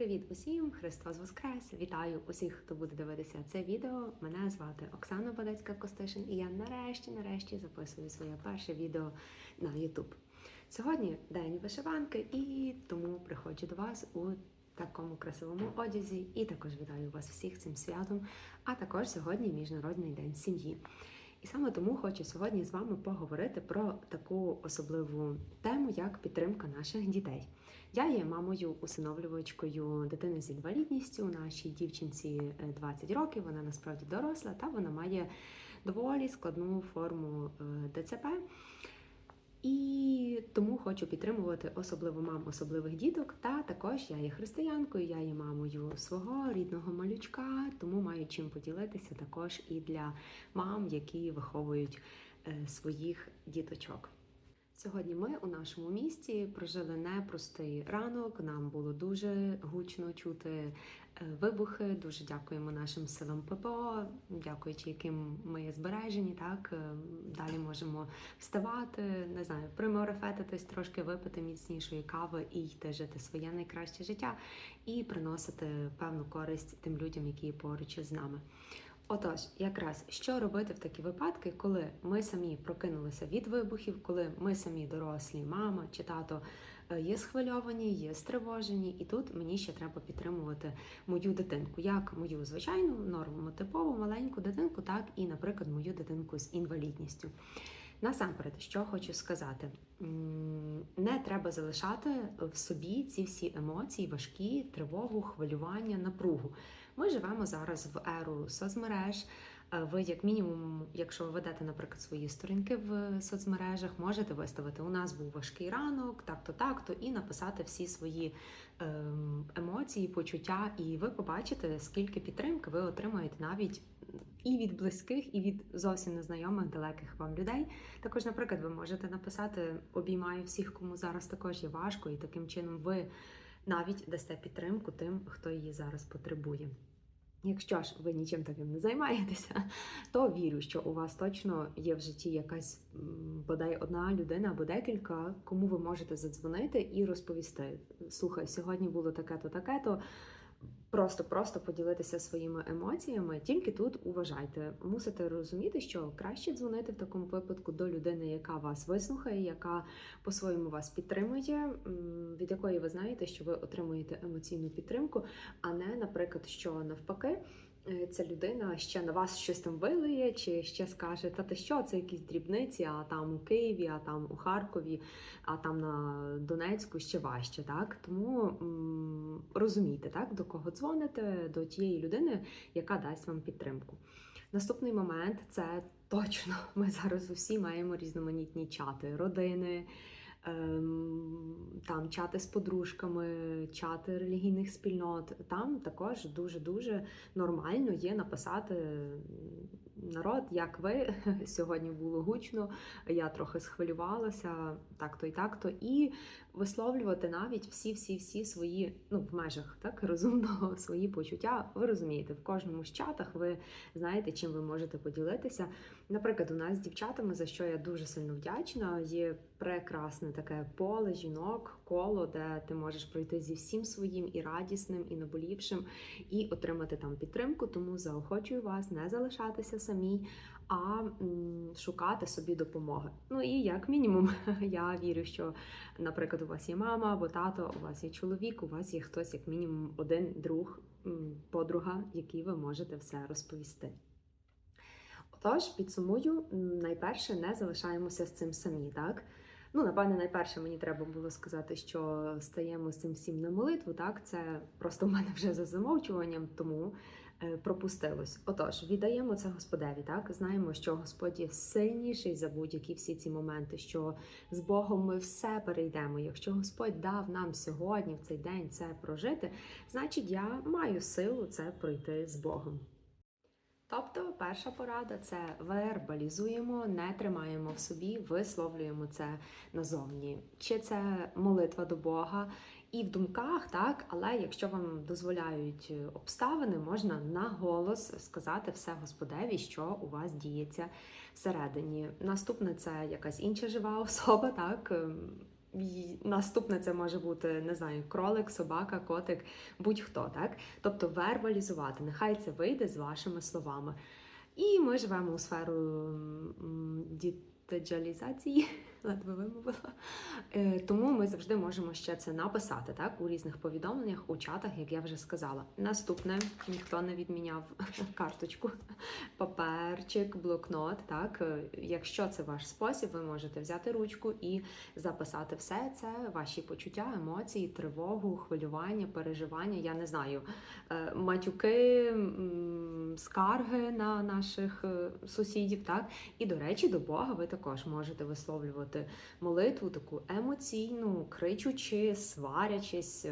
Привіт усім! Христос Воскрес! Вітаю усіх, хто буде дивитися це відео. Мене звати Оксана Бодецька Костишин, і я нарешті, нарешті записую своє перше відео на YouTube. Сьогодні день вишиванки, і тому приходжу до вас у такому красивому одязі. І також вітаю вас всіх цим святом. А також сьогодні Міжнародний день сім'ї. І саме тому хочу сьогодні з вами поговорити про таку особливу тему, як підтримка наших дітей. Я є мамою усиновлювачкою дитини з інвалідністю. Нашій дівчинці е, 20 років. Вона насправді доросла, та вона має доволі складну форму е, ДЦП. Хочу підтримувати особливо мам особливих діток. Та також я є християнкою, я є мамою свого рідного малючка, тому маю чим поділитися також і для мам, які виховують е, своїх діточок. Сьогодні ми у нашому місті прожили непростий ранок. Нам було дуже гучно чути е, вибухи. Дуже дякуємо нашим силам ППО, дякуючи яким ми є збережені. Так е, далі можемо вставати, не знаю, приморефетитись, трошки випити міцнішої кави і йти жити своє найкраще життя і приносити певну користь тим людям, які поруч з нами. Отож, якраз що робити в такі випадки, коли ми самі прокинулися від вибухів, коли ми самі дорослі, мама чи тато е, є схвильовані, є стривожені, і тут мені ще треба підтримувати мою дитинку, як мою звичайну нормотипову маленьку дитинку, так і, наприклад, мою дитинку з інвалідністю. Насамперед, що хочу сказати, не треба залишати в собі ці всі емоції, важкі, тривогу, хвилювання, напругу. Ми живемо зараз в еру соцмереж. Е, Ви, як мінімум, якщо ви ведете, наприклад, свої сторінки в соцмережах, можете виставити у нас був важкий ранок, так-то, так-то, і написати всі свої ем, емоції, почуття, і ви побачите, скільки підтримки ви отримаєте навіть і від близьких, і від зовсім незнайомих далеких вам людей. Також, наприклад, ви можете написати обіймаю всіх, кому зараз також є важко, і таким чином ви навіть дасте підтримку тим, хто її зараз потребує. Якщо ж ви нічим таким не займаєтеся, то вірю, що у вас точно є в житті якась бодай одна людина або декілька, кому ви можете задзвонити і розповісти: слухай, сьогодні було таке-то, таке-то. Просто-просто поділитися своїми емоціями. Тільки тут уважайте, мусите розуміти, що краще дзвонити в такому випадку до людини, яка вас вислухає, яка по-своєму вас підтримує, від якої ви знаєте, що ви отримуєте емоційну підтримку, а не, наприклад, що навпаки. Е, Ця людина ще на вас щось там вилиє, чи ще скаже, та ти що, це якісь дрібниці, а там у Києві, а там у Харкові, а там на Донецьку ще важче. Так? Тому розумійте, так, до кого дзвоните, до тієї людини, яка дасть вам підтримку. Наступний момент це точно ми зараз усі маємо різноманітні чати, родини. Ем, Там чати з подружками, чати релігійних спільнот. Там також дуже-дуже нормально є написати народ, як ви сьогодні було гучно, я трохи схвилювалася, так-то і так-то, і висловлювати навіть всі-всі-всі свої, ну, в межах так розумного свої почуття. Ви розумієте, в кожному з чатах ви знаєте, чим ви можете поділитися. Наприклад, у нас з дівчатами, за що я дуже сильно вдячна, є прекрасне таке поле жінок, коло, де ти можеш пройти зі всім своїм і радісним, і наболівшим, і отримати там підтримку. Тому заохочую вас не залишатися самі, а шукати собі допомоги. Ну і як мінімум, я вірю, що, наприклад, у вас є мама або тато, у вас є чоловік, у вас є хтось, як мінімум, один друг, подруга, якій ви можете все розповісти. Отож, підсумую, найперше не залишаємося з цим самі, так? Ну, напевне, найперше мені треба було сказати, що стаємо з цим всім на молитву. Так, це просто в мене вже за замовчуванням, тому пропустилось. Отож, віддаємо це Господеві. Так, знаємо, що Господь є сильніший за будь-які всі ці моменти, що з Богом ми все перейдемо. Якщо Господь дав нам сьогодні, в цей день, це прожити, значить я маю силу це пройти з Богом. Тобто, перша порада це вербалізуємо, не тримаємо в собі, висловлюємо це назовні. Чи це молитва до Бога і в думках, так, але якщо вам дозволяють обставини, можна на голос сказати все Господеві, що у вас діється всередині. Наступне це якась інша жива особа, так. Наступне це може бути, не знаю, кролик, собака, котик, будь-хто, так? Тобто вербалізувати, нехай це вийде з вашими словами. І ми живемо у сферу м, дітеджалізації, ледве вимовила. Е, Тому ми завжди можемо ще це написати так, у різних повідомленнях, у чатах, як я вже сказала. Наступне ніхто не відміняв карточку, паперчик, блокнот. Так, Е, якщо це ваш спосіб, ви можете взяти ручку і записати все це, ваші почуття, емоції, тривогу, хвилювання, переживання. Я не знаю, е, матюки, скарги на наших е, сусідів. Так, і до речі, до Бога ви також можете висловлювати молитву таку емоційну, кричучи, сварячись.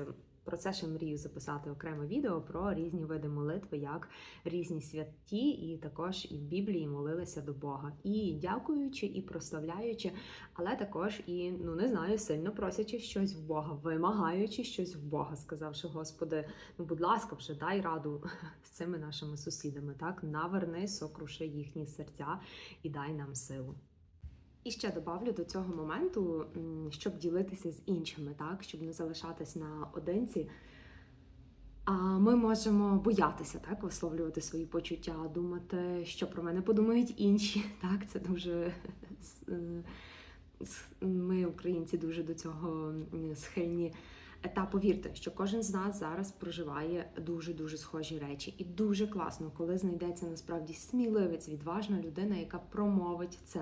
Про це ще мрію записати окреме відео про різні види молитви, як різні святі, і також і в Біблії молилися до Бога. І дякуючи, і прославляючи, але також і ну не знаю, сильно просячи щось в Бога, вимагаючи щось в Бога, сказавши, Господи, ну будь ласка, вже дай раду з цими нашими сусідами. Так наверни, сокруши їхні серця і дай нам силу. І ще добавлю до цього моменту, щоб ділитися з іншими, так щоб не залишатись наодинці. А ми можемо боятися так висловлювати свої почуття, думати, що про мене подумають інші. Так, це дуже е, ми, українці, дуже до цього схильні. Та повірте, що кожен з нас зараз проживає дуже дуже схожі речі, і дуже класно, коли знайдеться насправді сміливець, відважна людина, яка промовить це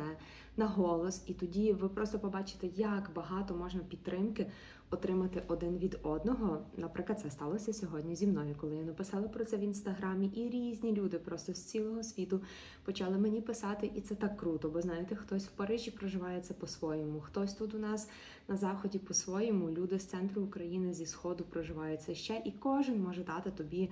на голос, і тоді ви просто побачите, як багато можна підтримки отримати один від одного. Наприклад, це сталося сьогодні зі мною, коли я написала про це в інстаграмі, і різні люди просто з цілого світу почали мені писати, і це так круто. Бо знаєте, хтось в Парижі проживає це по-своєму, хтось тут у нас на заході по-своєму. Люди з центру України зі сходу проживають це ще, і кожен може дати тобі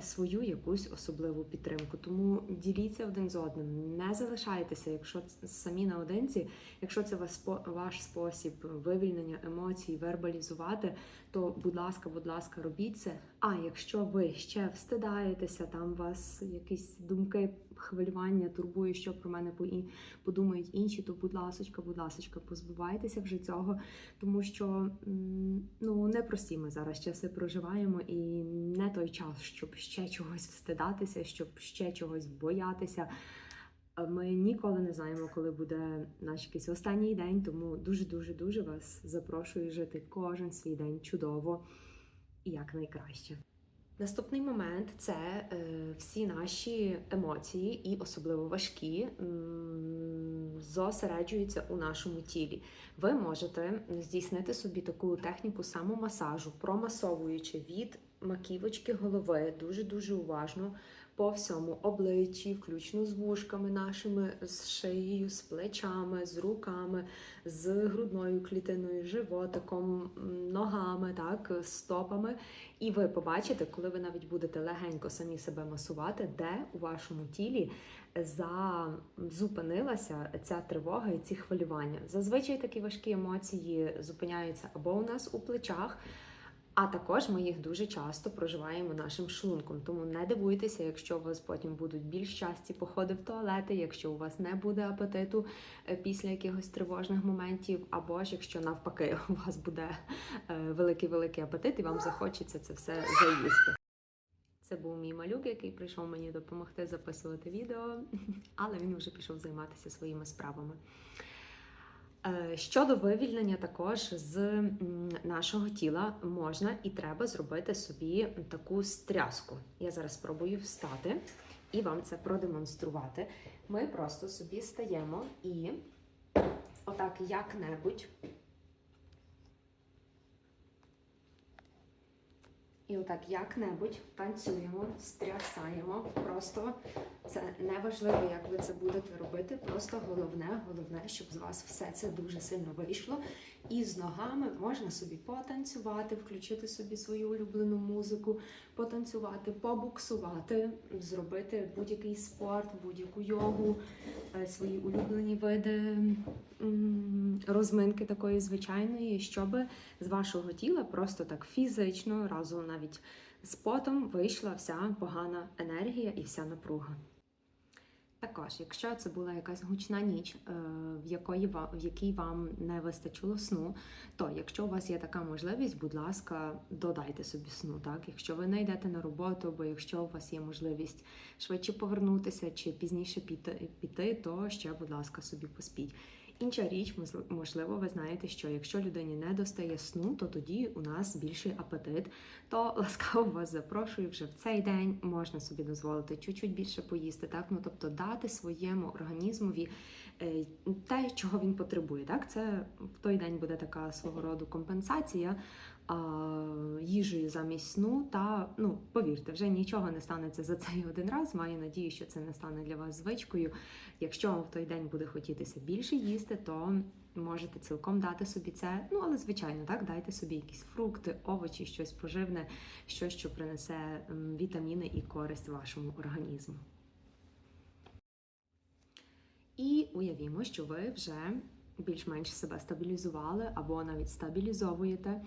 свою якусь особливу підтримку. Тому діліться один з одним, не залишайтеся, якщо самі наодинці, якщо це ваш спо- ваш спосіб вивільнення емоцій, вербалізувати, то будь ласка, будь ласка, робіть це. А якщо ви ще встидаєтеся, там вас якісь думки, хвилювання турбує, що про мене подумають інші, то будь ласочка, будь ласочка, позбувайтеся вже цього, тому що ну непрості ми зараз часи проживаємо, і не той час, щоб ще чогось встидатися, щоб ще чогось боятися. Ми ніколи не знаємо, коли буде наш якийсь останній день, тому дуже дуже дуже вас запрошую жити кожен свій день чудово і якнайкраще. Наступний момент це е, всі наші емоції, і особливо важкі, зосереджуються у нашому тілі. Ви можете здійснити собі таку техніку самомасажу, промасовуючи від маківочки голови дуже дуже уважно по всьому обличчі, включно з вушками нашими, з шиєю, з плечами, з руками, з грудною клітиною, животиком, ногами, так, стопами. І ви побачите, коли ви навіть будете легенько самі себе масувати, де у вашому тілі зупинилася ця тривога і ці хвилювання. Зазвичай такі важкі емоції зупиняються або у нас у плечах. А також ми їх дуже часто проживаємо нашим шлунком. Тому не дивуйтеся, якщо у вас потім будуть більш часті походи в туалети, якщо у вас не буде апетиту е, після якихось тривожних моментів, або ж якщо навпаки у вас буде е, великий-великий апетит і вам захочеться це все заїсти. Це був мій малюк, який прийшов мені допомогти записувати відео, але він вже пішов займатися своїми справами. Е, Щодо вивільнення також з нашого тіла можна і треба зробити собі таку стряску. Я зараз спробую встати і вам це продемонструвати. Ми просто собі стаємо і отак як-небудь. І отак як-небудь танцюємо, стрясаємо. Просто це не важливо, як ви це будете робити. Просто головне, головне, щоб з вас все це дуже сильно вийшло. І з ногами можна собі потанцювати, включити собі свою улюблену музику, потанцювати, побуксувати, зробити будь-який спорт, будь-яку йогу, е, свої улюблені види розминки такої звичайної, щоб з вашого тіла просто так фізично, разом навіть з потом вийшла вся погана енергія і вся напруга. Також, якщо це була якась гучна ніч, е, в якої в якій вам не вистачило сну, то якщо у вас є така можливість, будь ласка, додайте собі сну. Так, якщо ви не йдете на роботу, або якщо у вас є можливість швидше повернутися чи пізніше піти, піти, то ще, будь ласка, собі поспіть. Інша річ, можливо, ви знаєте, що якщо людині не достає сну, то тоді у нас більший апетит. То ласкаво вас запрошую вже в цей день. Можна собі дозволити чуть-чуть більше поїсти. Так, ну тобто дати своєму організмові е, те, чого він потребує. Так, це в той день буде така свого роду компенсація їжею замість сну. Та ну повірте, вже нічого не станеться за цей один раз. Маю надію, що це не стане для вас звичкою. Якщо вам в той день буде хотітися більше їсти, то можете цілком дати собі це. Ну але звичайно, так дайте собі якісь фрукти, овочі, щось поживне, щось, що принесе вітаміни і користь вашому організму. І уявімо, що ви вже більш-менш себе стабілізували або навіть стабілізовуєте.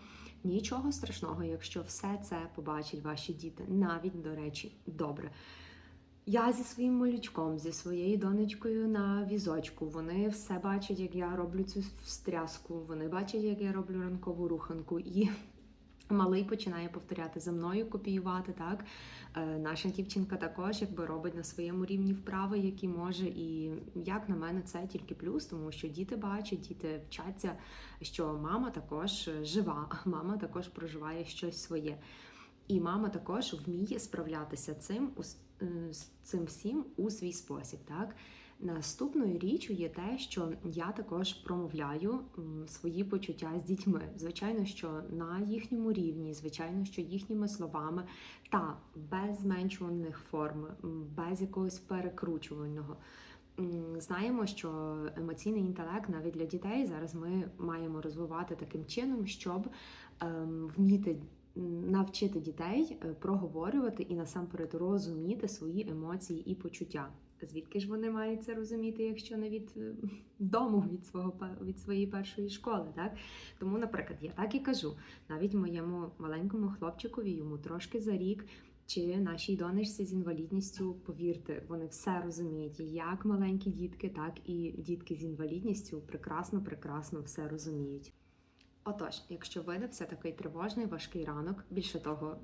Нічого страшного, якщо все це побачать ваші діти, навіть, до речі, добре. Я зі своїм малючком, зі своєю донечкою на візочку. Вони все бачать, як я роблю цю встряску. Вони бачать, як я роблю ранкову руханку. І малий починає повторяти за мною, копіювати. Так Е, наша дівчинка також якби робить на своєму рівні вправи, які може. І як на мене, це тільки плюс, тому що діти бачать, діти вчаться, що мама також жива, а мама також проживає щось своє. І мама також вміє справлятися цим е, з цим всім у свій спосіб. Так наступною річчю є те, що я також промовляю свої почуття з дітьми. Звичайно, що на їхньому рівні, звичайно, що їхніми словами та без зменшувальних форм, без якогось перекручувального. Знаємо, що емоційний інтелект навіть для дітей зараз ми маємо розвивати таким чином, щоб ем, вміти навчити дітей е, проговорювати і насамперед розуміти свої емоції і почуття. Звідки ж вони мають це розуміти, якщо не від е, дому, від свого від своєї першої школи, так? Тому, наприклад, я так і кажу, навіть моєму маленькому хлопчикові йому трошки за рік. Чи нашій донечці з інвалідністю, повірте, вони все розуміють, як маленькі дітки, так і дітки з інвалідністю прекрасно, прекрасно все розуміють. Отож, якщо видався такий тривожний важкий ранок, більше того,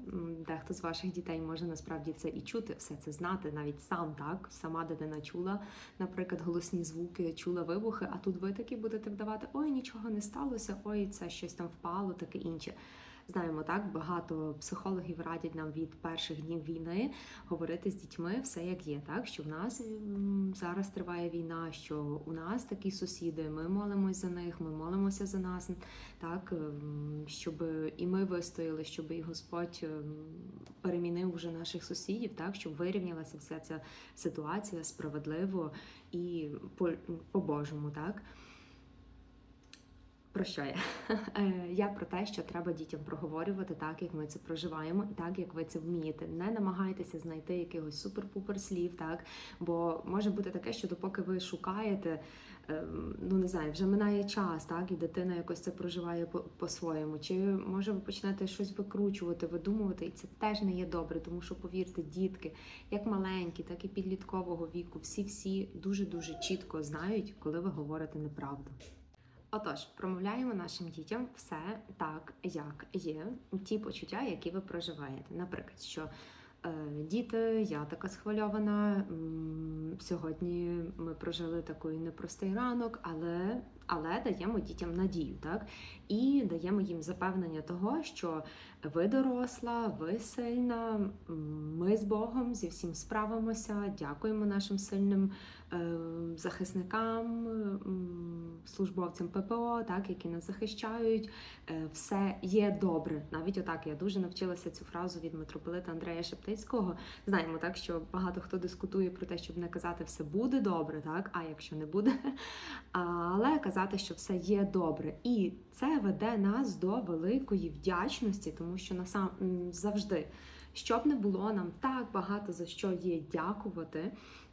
дехто з ваших дітей може насправді це і чути, все це знати, навіть сам так, сама дитина чула, наприклад, голосні звуки, чула вибухи, а тут ви таки будете вдавати, ой, нічого не сталося, ой, це щось там впало, таке інше. Знаємо так, багато психологів радять нам від перших днів війни говорити з дітьми все як є, так? Що в нас зараз триває війна, що у нас такі сусіди, ми молимось за них, ми молимося за нас, так? Щоб і ми вистояли, щоб і Господь ем, перемінив уже наших сусідів, так? Щоб вирівнялася вся ця ситуація справедливо і по, по-божому, так. Про що я? Е, Я про те, що треба дітям проговорювати так, як ми це проживаємо, і так, як ви це вмієте. Не намагайтеся знайти якихось супер-пупер слів, так бо може бути таке, що допоки ви шукаєте, ем, ну не знаю, вже минає час, так, і дитина якось це проживає по- по-своєму. Чи може ви почнете щось викручувати, видумувати, і це теж не є добре, тому що повірте, дітки, як маленькі, так і підліткового віку, всі-всі дуже-дуже чітко знають, коли ви говорите неправду. Отож, промовляємо нашим дітям все так, як є, ті почуття, які ви проживаєте. Наприклад, що е, діти, я така схвильована. Сьогодні ми прожили такий непростий ранок, але, але даємо дітям надію, так? І даємо їм запевнення того, що ви доросла, ви сильна, ми з Богом зі всім справимося. Дякуємо нашим сильним е, захисникам, службовцям ППО, так, які нас захищають. Е, Все є добре. Навіть отак я дуже навчилася цю фразу від митрополита Андрея Шептицького. Знаємо так, що багато хто дискутує про те, щоб не казати все буде добре, так, а якщо не буде, але казати, що все є добре. І це веде нас до великої вдячності, тому що насам завжди. Щоб не було нам так багато за що є дякувати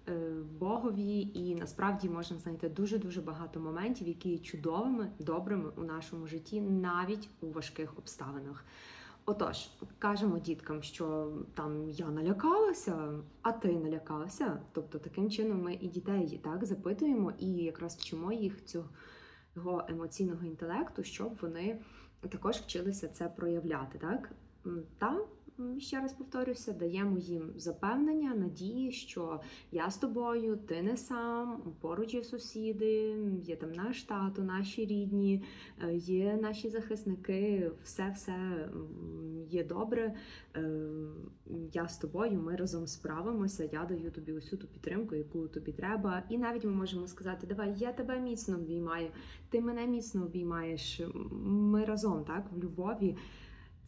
е, Богові, і насправді можна знайти дуже дуже багато моментів, які є чудовими, добрими у нашому житті, навіть у важких обставинах. Отож, кажемо діткам, що там я налякалася, а ти налякалася. Тобто, таким чином ми і дітей так запитуємо і якраз вчимо їх цього емоційного інтелекту, щоб вони також вчилися це проявляти. Так там. Ще раз повторюся, даємо їм запевнення, надії, що я з тобою, ти не сам, поруч є сусіди, є там наш тато, наші рідні, е, є наші захисники, все все є добре. е, Я з тобою, ми разом справимося. Я даю тобі усю ту підтримку, яку тобі треба. І навіть ми можемо сказати: Давай, я тебе міцно обіймаю, ти мене міцно обіймаєш. Ми разом, так, в любові.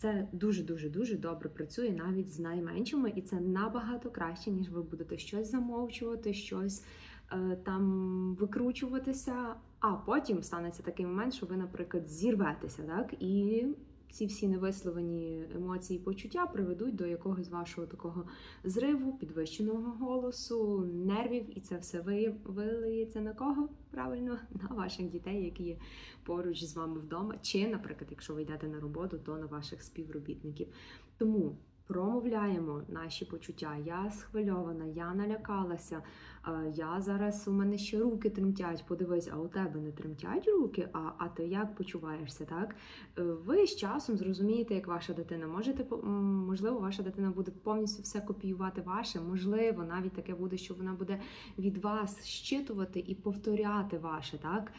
Це дуже дуже дуже добре працює навіть з найменшими, і це набагато краще, ніж ви будете щось замовчувати, щось е, там викручуватися. А потім станеться такий момент, що ви, наприклад, зірветеся, так і ці всі невисловлені емоції і почуття приведуть до якогось вашого такого зриву, підвищеного голосу, нервів, і це все ви- вилиється на кого? Правильно, на ваших дітей, які є поруч з вами вдома, чи, наприклад, якщо ви йдете на роботу, то на ваших співробітників. Тому промовляємо наші почуття. Я схвильована, я налякалася. е, Я зараз у мене ще руки тремтять. Подивись, а у тебе не тремтять руки. А, а ти як почуваєшся? Так Е, ви з часом зрозумієте, як ваша дитина. Можете можливо, ваша дитина буде повністю все копіювати ваше. Можливо, навіть таке буде, що вона буде від вас щитувати і повторяти ваше, так.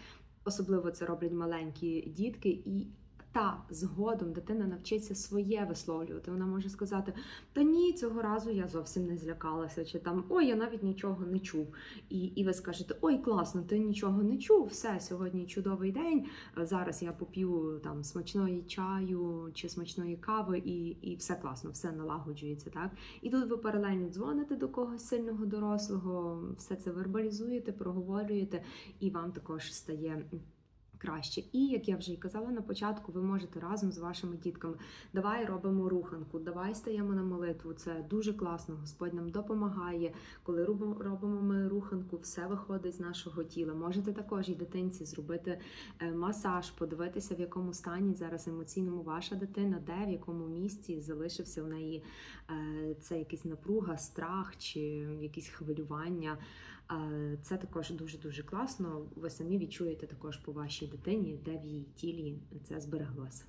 Особливо це роблять маленькі дітки, і та згодом дитина навчиться своє висловлювати. Вона може сказати: Та ні, цього разу я зовсім не злякалася, чи там ой, я навіть нічого не чув. І, і ви скажете: Ой, класно, ти нічого не чув. Все, сьогодні чудовий день. Зараз я поп'ю там смачної чаю чи смачної кави, і, і все класно, все налагоджується. Так і тут ви паралельно дзвоните до когось сильного дорослого, все це вербалізуєте, проговорюєте, і вам також стає. Краще, і як я вже й казала на початку, ви можете разом з вашими дітками давай робимо руханку, давай стаємо на молитву. Це дуже класно. Господь нам допомагає. Коли робимо ми руханку, все виходить з нашого тіла. Можете також і дитинці зробити е, масаж, подивитися, в якому стані зараз емоційному ваша дитина, де в якому місці залишився в неї е, це якась напруга, страх чи якісь хвилювання. Е, Це також дуже дуже класно. Ви самі відчуєте також по вашій дитині, де в її тілі це збереглося.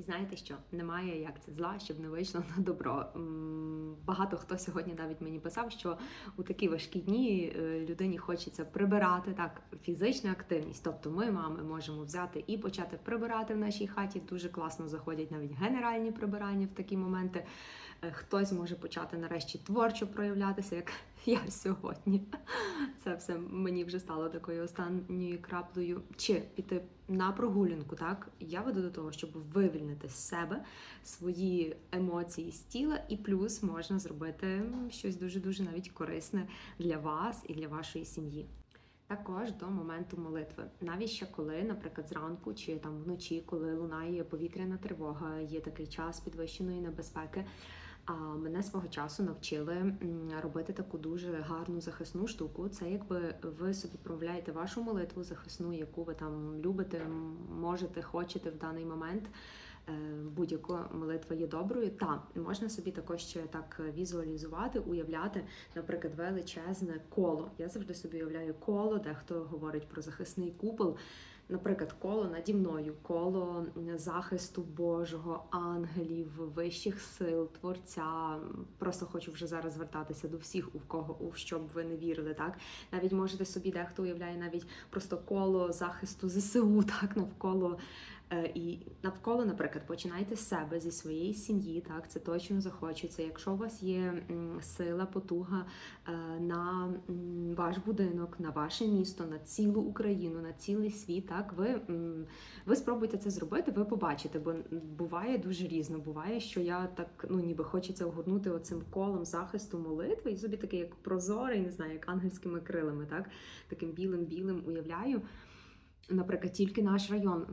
І знаєте що? Немає як це зла, щоб не вийшло на добро. Багато хто сьогодні навіть мені писав, що у такі важкі дні е, людині хочеться прибирати так фізична активність. Тобто ми, мами, можемо взяти і почати прибирати в нашій хаті. Дуже класно заходять навіть генеральні прибирання в такі моменти. Хтось може почати нарешті творчо проявлятися, як я сьогодні. Це все мені вже стало такою останньою краплею. Чи піти на прогулянку, так? Я веду до того, щоб вивільнити з себе свої емоції з тіла, і плюс можна зробити щось дуже-дуже навіть корисне для вас і для вашої сім'ї. Також до моменту молитви, навіть ще коли, наприклад, зранку чи там вночі, коли лунає повітряна тривога, є такий час підвищеної небезпеки. Мене свого часу навчили робити таку дуже гарну захисну штуку. Це якби ви собі промовляєте вашу молитву захисну, яку ви там любите, можете, хочете в даний момент. Е, Будь-яка молитва є доброю. Та можна собі також ще так візуалізувати, уявляти, наприклад, величезне коло. Я завжди собі уявляю коло, де хто говорить про захисний купол. Наприклад, коло наді мною, коло захисту Божого, ангелів, вищих сил, творця. Просто хочу вже зараз звертатися до всіх, у кого у що б ви не вірили. Так навіть можете собі дехто уявляє навіть просто коло захисту ЗСУ, так навколо. Е, І навколо, наприклад, починайте з себе зі своєї сім'ї. Так, це точно захочеться. Якщо у вас є сила, потуга е, на ваш будинок, на ваше місто, на цілу Україну, на цілий світ, так ви, ви спробуйте це зробити, ви побачите, бо буває дуже різно. Буває, що я так ну ніби хочеться огорнути оцим колом захисту молитви, і собі такий як прозорий, не знаю, як ангельськими крилами, так таким білим-білим уявляю. Наприклад, тільки наш район,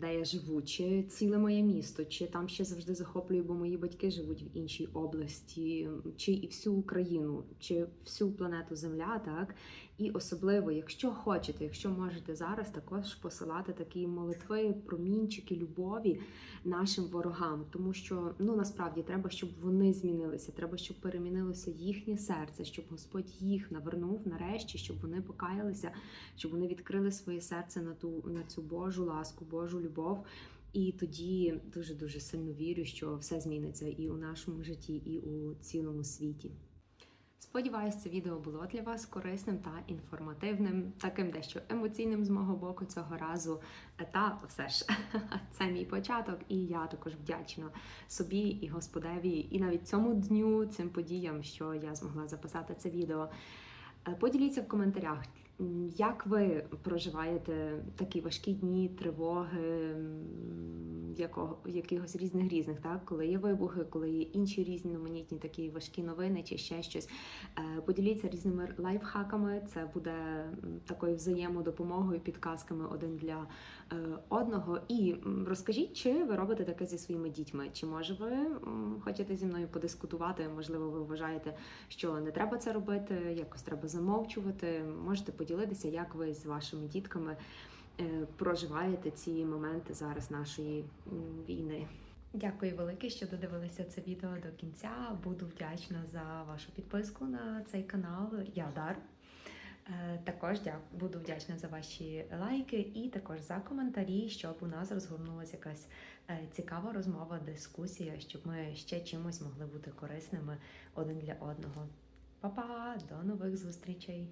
де я живу, чи ціле моє місто, чи там ще завжди захоплюю, бо мої батьки живуть в іншій області, чи і всю Україну, чи всю планету Земля, так І особливо, якщо хочете, якщо можете зараз також посилати такі молитви, промінчики любові нашим ворогам, тому що ну насправді треба, щоб вони змінилися. Треба, щоб перемінилося їхнє серце, щоб Господь їх навернув нарешті, щоб вони покаялися, щоб вони відкрили своє серце на ту на цю Божу ласку, Божу любов. І тоді дуже дуже сильно вірю, що все зміниться і у нашому житті, і у цілому світі. Сподіваюсь, це відео було для вас корисним та інформативним, таким дещо емоційним з мого боку цього разу. Та все ж це мій початок, і я також вдячна собі і Господеві, і навіть цьому дню, цим подіям, що я змогла записати це відео. Е, Поділіться в коментарях, як ви проживаєте такі важкі дні, тривоги, якого, якихось різних різних, так? коли є вибухи, коли є інші різноманітні такі важкі новини чи ще щось. Е, Поділіться різними лайфхаками. Це буде такою взаємодопомогою, підказками один для одного. І розкажіть, чи ви робите таке зі своїми дітьми? Чи може ви хочете зі мною подискутувати? Можливо, ви вважаєте, що не треба це робити, якось треба замовчувати. Можете поділитися, як ви з вашими дітками е, проживаєте ці моменти зараз нашої війни. Дякую велике, що додивилися це відео до кінця. Буду вдячна за вашу підписку на цей канал. Я Дар. Е, Також дякую, буду вдячна за ваші лайки і також за коментарі, щоб у нас розгорнулася якась е, цікава розмова, дискусія, щоб ми ще чимось могли бути корисними один для одного. Па-па! До нових зустрічей!